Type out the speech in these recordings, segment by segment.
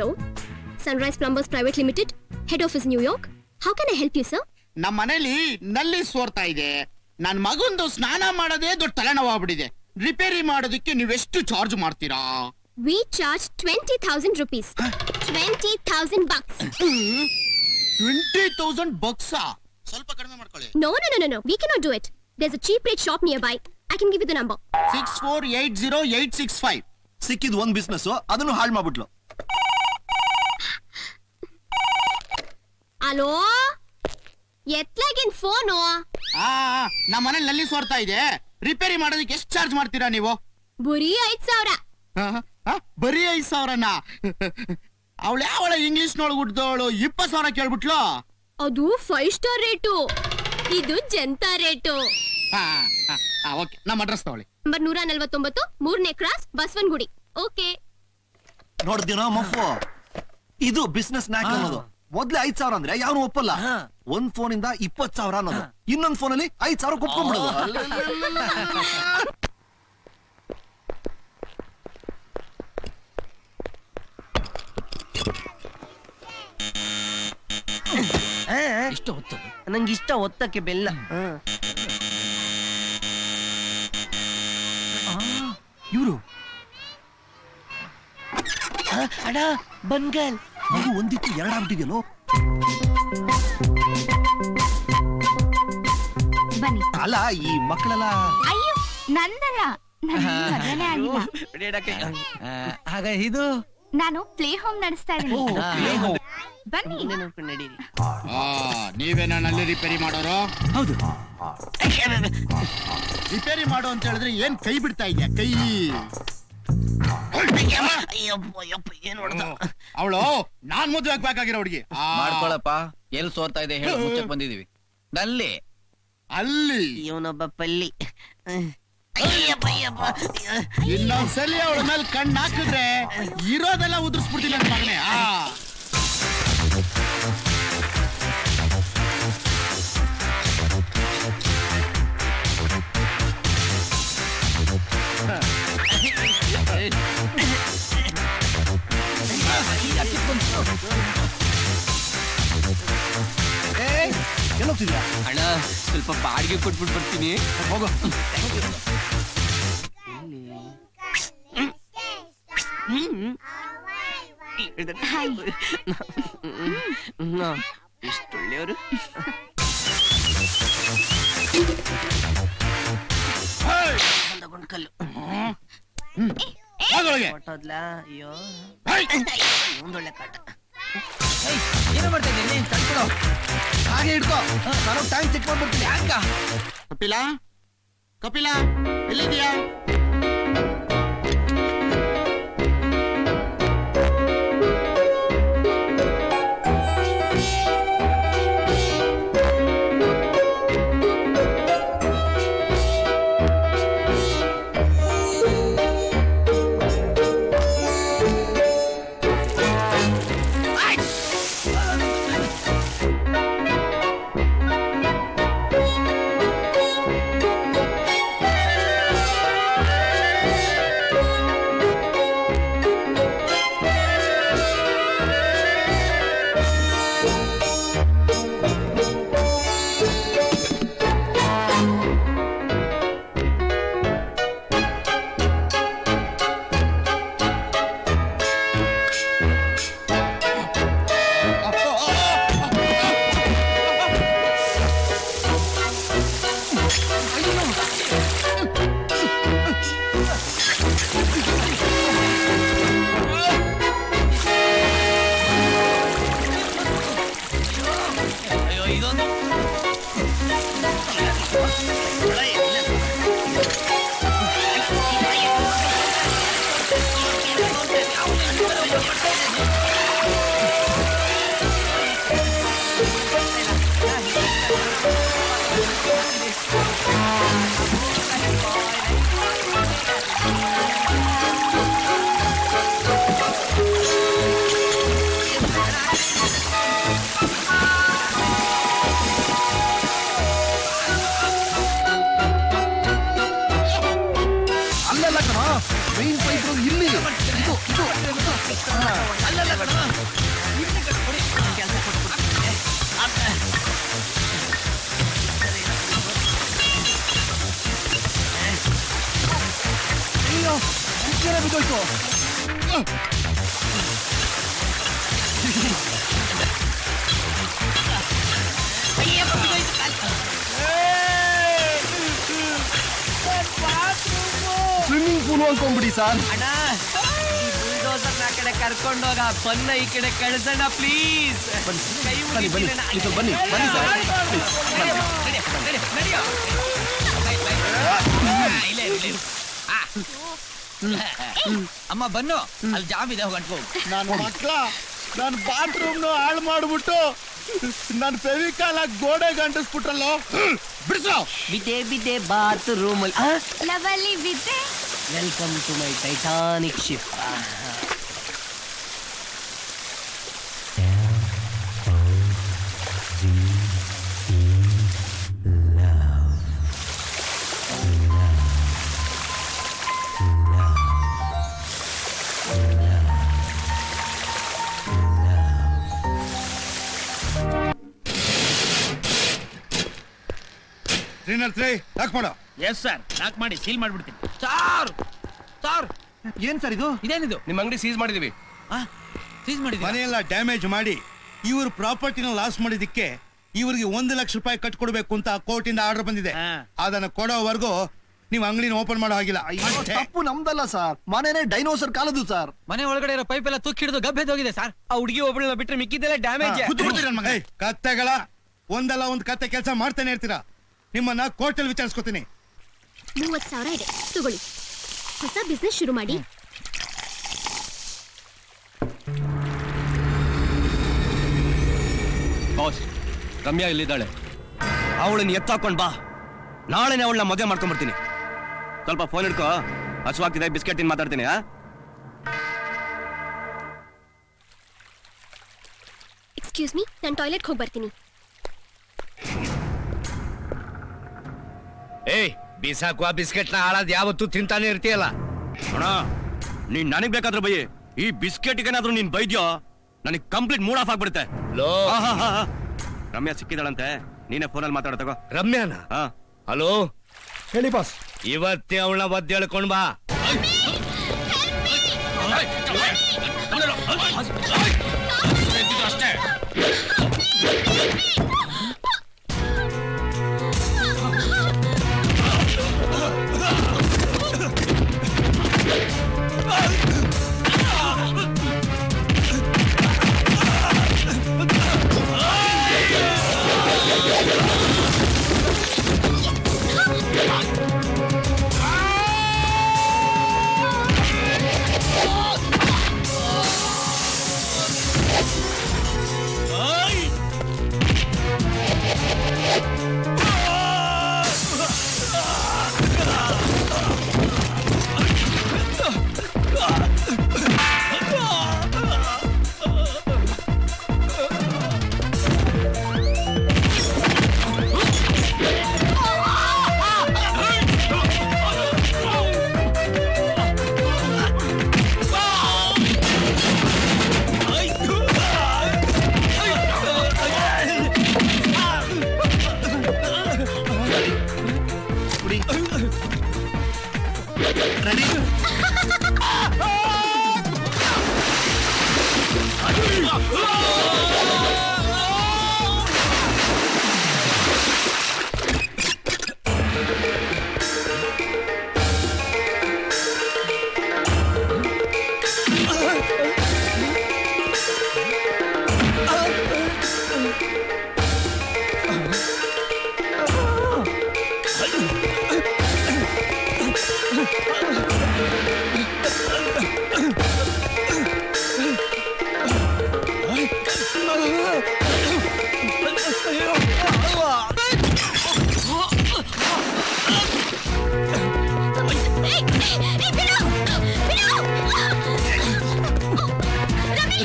Hello sunrise plumbers private limited head office New York how can I help you sir ನಮ್ಮ ಮನೇಲಿ ನಲ್ಲಿ ಸೋರ್ತಾ ಇದೆ. ನನ್ನ ಮಗಂದು ಸ್ನಾನ ಮಾಡೋದೇ ದೊಡ್ಡ ತಲೆನೋವಾಗ್ಬಿಟ್ಟಿದೆ. ರಿಪೇರಿ ಮಾಡೋದಕ್ಕೆ ನೀವು ಎಷ್ಟು ಚಾರ್ಜ್ ಮಾಡ್ತೀರಾ we charge twenty thousand rupees twenty thousand bucks twenty ಸ್ವಲ್ಪ ಕಡಿಮೆ ಮಾಡ್ಕೊಳ್ಳಿ. No no no no we can do it there's a cheap rate shop nearby I can give you the number six four eight zero eight six five ಸಿಕ್ಕಿದ್ ಒಂದ್ business ಅದನ್ನು ಹಾಳ್ ಮಾಡ್ಬಿಟ್ಲು. Hello? ಎತ್ಲಾಗಿನ್ ಫೋನು? ಆ ನಮ್ಮ ಮನೇಲಿ ನಲ್ಲಿ ಸೋರ್ತಾ ಇದೆ. ರಿಪೇರಿ ಮಾಡೋದಕ್ಕೆ ಎಷ್ಟು ಚಾರ್ಜ್ ಮಾಡ್ತೀರಾ ನೀವು? ಬರೀ ಐದ್ ಸಾವಿರ. ಆ, ಆ, ಬರೀ ಐದ್ ಸಾವಿರನ? ಅವಳು ಯಾವಳ ಇಂಗ್ಲಿಷ್ ನೊಳಗೆ ಹುಟ್ಟಿದವಳು ಇಪ್ಪತ್ ಸಾವಿರ ಕೇಳ್ಬಿಟ್ಲು? ಅದು ಫೈವ್ ಸ್ಟಾರ್ ರೇಟು. ಇದು ಜಂತಾ ರೇಟು. ಓಕೆ. ನಮ್ಮ ಅಡ್ರೆಸ್ ತಗೊಳ್ಳಿ. ನಂಬರ್ ನೂರ ನಲ್ವತ್ತೊಂಬತ್ತು ಮೂರನೇ ಕ್ರಾಸ್ ಬಸವನಗುಡಿ. ಓಕೆ. ನೋಡ್ತೀನೋ ಮಫು? ಇದು ಬಿಸ್ನೆಸ್ ನ್ಯಾಕ್ ಅನ್ನೋದು. ಮೊದ್ಲೇ ಐದ್ ಸಾವಿರ ಅಂದ್ರೆ ಯಾರು ಒಪ್ಪಲ್ಲ? ಒಂದ್ ಫೋನ್ ಇಂದ ಇಪ್ಪತ್ ಸಾವಿರ ಅನ್ನೋದು. ಇನ್ನೊಂದ್ ಫೋನ್ ಅಲ್ಲಿ ಐದ್ ಸಾವಿರ ಕೊಟ್ಕೊಂಡ್ಬಿಡೋದು ಇಷ್ಟು ಹೊತ್ತು ನಂಗೆ ಇಷ್ಟ ಒತ್ತಕ್ಕೆ ಬೆಲ್ಲ. ಇವರು? ಅಡ ಬನ್ಗಲ್ ಮಗು ಒಂದಿತ್ತು ಎರಡಾಗ್ಬಿಟ್ಟಿದ್ಯಲ್ಲೋ? ಬನ್ನಿ. ಅಲ್ಲ ಈ ಮಕ್ಕಳೆಲ್ಲ ಅಯ್ಯೋ ನಂದಲ್ಲ ನನ್ನ ಮಗನೇ ಆಗಿಲ್ಲ. ಆ, ಆಗ ಇದು? ನಾನು ಪ್ಲೇ ಹೋಮ್ ನಡೆಸ್ತಾ ಇದ್ದೀನಿ. ಬನ್ನಿ. ನಡೀರಿ. ಆ, ನೀವೇನ ನಲ್ಲಿ ರಿಪೇರಿ ಮಾಡೋರು? ಹೌದು. ರಿಪೇರಿ ಮಾಡು ಅಂತ ಹೇಳಿದ್ರೆ ಏನ್ ಕೈ ಬಿಡ್ತಾ ಇದೆಯಾ? ಕೈ. ಅವಳು ನಾನ್ ಮದ್ವೆ ಆಗ್ಬೇಕಾಗಿರೋ ಹುಡುಗಿ. ಮಾಡ್ಕೊಳಪ್ಪ. ಎಲ್ ಸೋರ್ತಾ ಇದೆ ಹೇಳಿ ಮುಚ್ಚಕ್ ಬಂದಿದೀವಿ. ನಲ್ಲಿ. ಅಲ್ಲಿ. ಇವನೊಬ್ಬ ಪಲ್ಲಿ. ಅಯ್ಯಪ್ಪ ಅಯ್ಯಪ್ಪ. ಇನ್ನೊಂದ್ಸಲಿ ಅವಳ ಮೇಲೆ ಕಣ್ಣು ಹಾಕಿದ್ರೆ ಇರೋದೆಲ್ಲ ಉದುರಿಸ್ಬಿಡ್ತೀನಿ ನನ್ನ ಮಗನೇ. ಆ. ಬಾಡಿಗೆ ಕೊಟ್ಬಿಟ್ಟು ಬರ್ತೀನಿ ಹೋಗು ಎಷ್ಟು ಒಳ್ಳೆಯವರು ತಗೊಂಡ್ ಕಲ್ಲು ಹೋಗೊಳಗೆ. ಹೊಟ್ಟೋದ್ಲ ಅಯ್ಯೋ ಹೇಯ್! ಒಂದೊಳ್ಳೆ ಕಾಟ ಏನೋ ಮಾಡ್ತಾ ಇದ್ದೀನಿ ಕಳ್ಕೊಡು ಹಾಗೆ. ಇಡ್ಕೋ ನಾನು ಟೈಮ್ ಚೆಕ್ ಮಾಡ್ಬಿಡ್ತೀನಿ ಯಾಕ ಕಪಿಲ? ಕಪಿಲ ಎಲ್ಲಿದ್ಯಾ oído, ¿no? ಇದು ಇದು ಅಯ್ಯೋ ಮುಖ್ಯನೇ ಬಿದ್ದೋಯ್ತು ಸ್ವಿಮ್ಮಿಂಗ್ ಪೂಲ್ ಅನ್ಕೊಂಡ್ಬಿಡಿ ಸರ್ ಅಣ್ಣ ಈ ಬುಲ್ಡೋಸರ್ ಆ ಕಡೆ ಕರ್ಕೊಂಡೋಗ ಬನ್ನ ಈ ಕಡೆ ಕಳ್ಸೋಣ ಪ್ಲೀಸ್ ಕೈ ಬನ್ನಿ ಬನ್ನಿ. ಇದು ಸರ್. ಅಮ್ಮ ಬನ್ನು. ಅಲ್ಲಿ ಜಾಬ್ ಇದೆ ಹೋಗಂಟು. ನಾನು ಮಕ್ಕಳ ನಾನು ಬಾತ್ರೂಮ್ ಹಾಳು ಮಾಡ್ಬಿಟ್ಟು ನನ್ನ ಫೆವಿಕಾಲ್ ಆಗಿ ಗೋಡೆಗೆ ಗಂಟಿಸ್ಬಿಟ್ರಲ್ಲ? ಬಿಡಿಸೋ. ಬಿದ್ದೆ ಬಿದ್ದೆ ಬಾತ್ ರೂಮ್ ಅಲ್ಲಿ lovely welcome to my Titanic ship ತ್ರೀನರ್ three ಯಾಕೆ ಮಾಡೋ. ಎಸ್ ಸರ್ ಲಾಕ್ ಮಾಡಿ ಸೀಲ್ ಮಾಡ್ಬಿಡ್ತೀನಿ. ಸಾರ್ ಸಾರ್ ಏನ್ ಸರ್ ಇದು? ಇದೇನಿದು? ನಿಮ್ಮ ಅಂಗಡಿ ಸೀಸ್ ಮಾಡಿದೀವಿ. ಸೀಸ್ ಮಾಡಿದ್ವಿ ಮನೆಯೆಲ್ಲ ಡ್ಯಾಮೇಜ್ ಮಾಡಿ ಇವ್ರ ಪ್ರಾಪರ್ಟಿನ ಲಾಸ್ ಮಾಡಿದಕ್ಕೆ ಇವ್ರಿಗೆ ಒಂದು ಲಕ್ಷ ರೂಪಾಯಿ ಕಟ್ಕೊಡ್ಬೇಕು ಅಂತ ಕೋರ್ಟಿಂದ ಆರ್ಡರ್ ಬಂದಿದೆ. ಹಾ. ಅದನ್ನ ಕೊಡೋವರೆಗೂ ನೀವು ಅಂಗಡಿನ ಓಪನ್ ಮಾಡೋ ಹಾಗಿಲ್ಲ. ಅಷ್ಟೇ. ತಪ್ಪು ನಮ್ದಲ್ಲ ಸರ್ ಮನೆನೇ ಡೈನೋಸರ್ ಕಾಲದು ಸರ್ ಮನೆ ಒಳಗಡೆ ಇರೋ ಪೈಪ್ ಎಲ್ಲ ತುಕ್ಕಿ ಹಿಡಿದು ಗಬ್ಬೆದೋಗಿದೆ ಸರ್ ಆ ಹುಡುಗಿ ಒಬ್ಬಳನ್ನ ಬಿಟ್ರೆ ಮಿಕ್ಕಿದ್ದೆಲ್ಲ ಡ್ಯಾಮೇಜ್ ಕೂತು. ಏಯ್, ಕತ್ತೆಗಳ ಒಂದಲ್ಲ ಒಂದ್ ಕತ್ತೆ ಕೆಲಸ ಮಾಡ್ತಾನೆ ಇರ್ತೀರಾ? ನಿಮ್ಮನ್ನ ಕೋರ್ಟಲ್ಲಿ ವಿಚಾರಿಸ್ಕೊತೀನಿ. ಮೂವತ್ತು ಸಾವಿರ ಇದೆ. ತಗೊಳ್ಳಿ. ಹೊಸ ಬಿಸ್ನೆಸ್ ಶುರು ಮಾಡಿ. ಬಾಸ್ ರಮ್ಯಾ ಇಲ್ಲಿದ್ದಾಳೆ. ಅವಳನ್ನ ಎತ್ತಾಕೊಂಡ್ ಬಾ. ನಾಳೆನೇ ಅವಳನ್ನ ಮದುವೆ ಮಾಡ್ಕೊಂಡ್ಬರ್ತೀನಿ ಸ್ವಲ್ಪ ಫೋನ್ ಹಿಡ್ಕೋ. ಹಸುವಾಗ್ತಿದೆ ಬಿಸ್ಕೆಟ್ ತಿನ್ ಮಾತಾಡ್ತೀನಿ ಆ? ಎಕ್ಸ್ಕ್ಯೂಸ್ ಮೀ ನಾನು ಟಾಯ್ಲೆಟ್ಗೆ ಹೋಗಿ ಬರ್ತೀನಿ ಏಯ್ ಬಿಸಾಕುವ ನ ಹಾಳಾದ್ ಯಾವತ್ತೂ ತಿಂತಾನೆ ಇರ್ತೀಯಲ್ಲ. ಅಣ್ಣ ನೀನ್ ನನಗ್ ಬೇಕಾದ್ರೆ ಬೈ ಈ ಬಿಸ್ಕೆಟ್ಗೇನಾದ್ರೂ ನೀನ್ ಬೈದ್ಯೋ ನನಗ್ ಕಂಪ್ಲೀಟ್ ಮೂಡ್ ಆಫ್ ಆಗ್ಬಿಡುತ್ತೆ. ಲೋ. ಆಹಾಹಾಹಾ. ರಮ್ಯಾ ಸಿಕ್ಕಿದಾಳಂತೆ ನೀನೇ ಫೋನಲ್ಲಿ ಮಾತಾಡ ತಗೋ. ರಮ್ಯಾನ? ಹಾ. ಹಲೋ? ಹೇಳಿ ಬಾಸ್. ಇವತ್ತೇ ಅವಳ ಒದ್ದು ಹೇಳ್ಕೊಂಡ್ ಬಾ.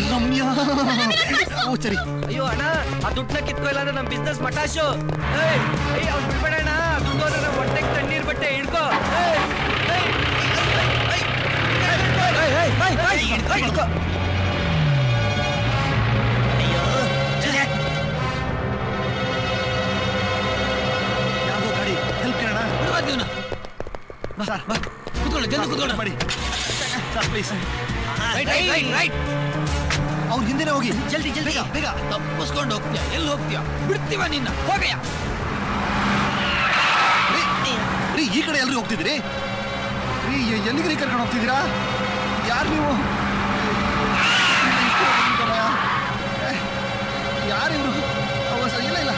ರಮ್ಯಾ ಅಯ್ಯೋ ಅಣ್ಣ ಆ ದುಡ್ಡನ್ನ ಕಿತ್ಕೋ ಇಲ್ಲ ನಮ್ ಬಿಸ್ನೆಸ್ ಮಟಾಶು ಏಯ್ ಏಯ್ ಅವ್ನು ಬಿಡ್ಬೇಡಣ್ಣ ದುಡ್ಡು ಹೋದ್ರೆ ನಮ್ಮ ಹೊಟ್ಟೆಗೆ ತಣ್ಣೀರ್ ಬಟ್ಟೆ ಹಿಡ್ಕೋ ಏಯ್, ಏಯ್, ಏಯ್, ಏಯ್, ಯಾವ್ದೋ ಗಾಡಿ ಹೆಲ್ಪ್ ಕೇಳೋಣ ಸರ್ ಬಾ ಕುತ್ಕೊಳ್ಳಿ ಗೆದ್ದು ಮಾಡಿ. Sir right right right right. ಅವ್ನ ಹಿಂದೆನೆ ಹೋಗಿ. ಜಲ್ದಿ ಜಲ್ದಿ. ಬೇಗ ತಪ್ಪಿಸ್ಕೊಂಡು ಹೋಗ್ತೀಯ ಎಲ್ಲಿ ಹೋಗ್ತೀಯ? ಬಿಡ್ತೀವ ನಿನ್ನ? ಹೋಗಯ್ಯ. ರೀ ಈ ಕಡೆ ಎಲ್ಲರೂ ಹೋಗ್ತಿದ್ರಿ ರೀ ಎಲ್ಲಿಗೆ ಕರ್ಕೊಂಡು ಹೋಗ್ತಿದ್ದೀರಾ? ಯಾರು ನೀವು? ಯಾರಿವರು ಇಲ್ಲ ಇಲ್ಲ.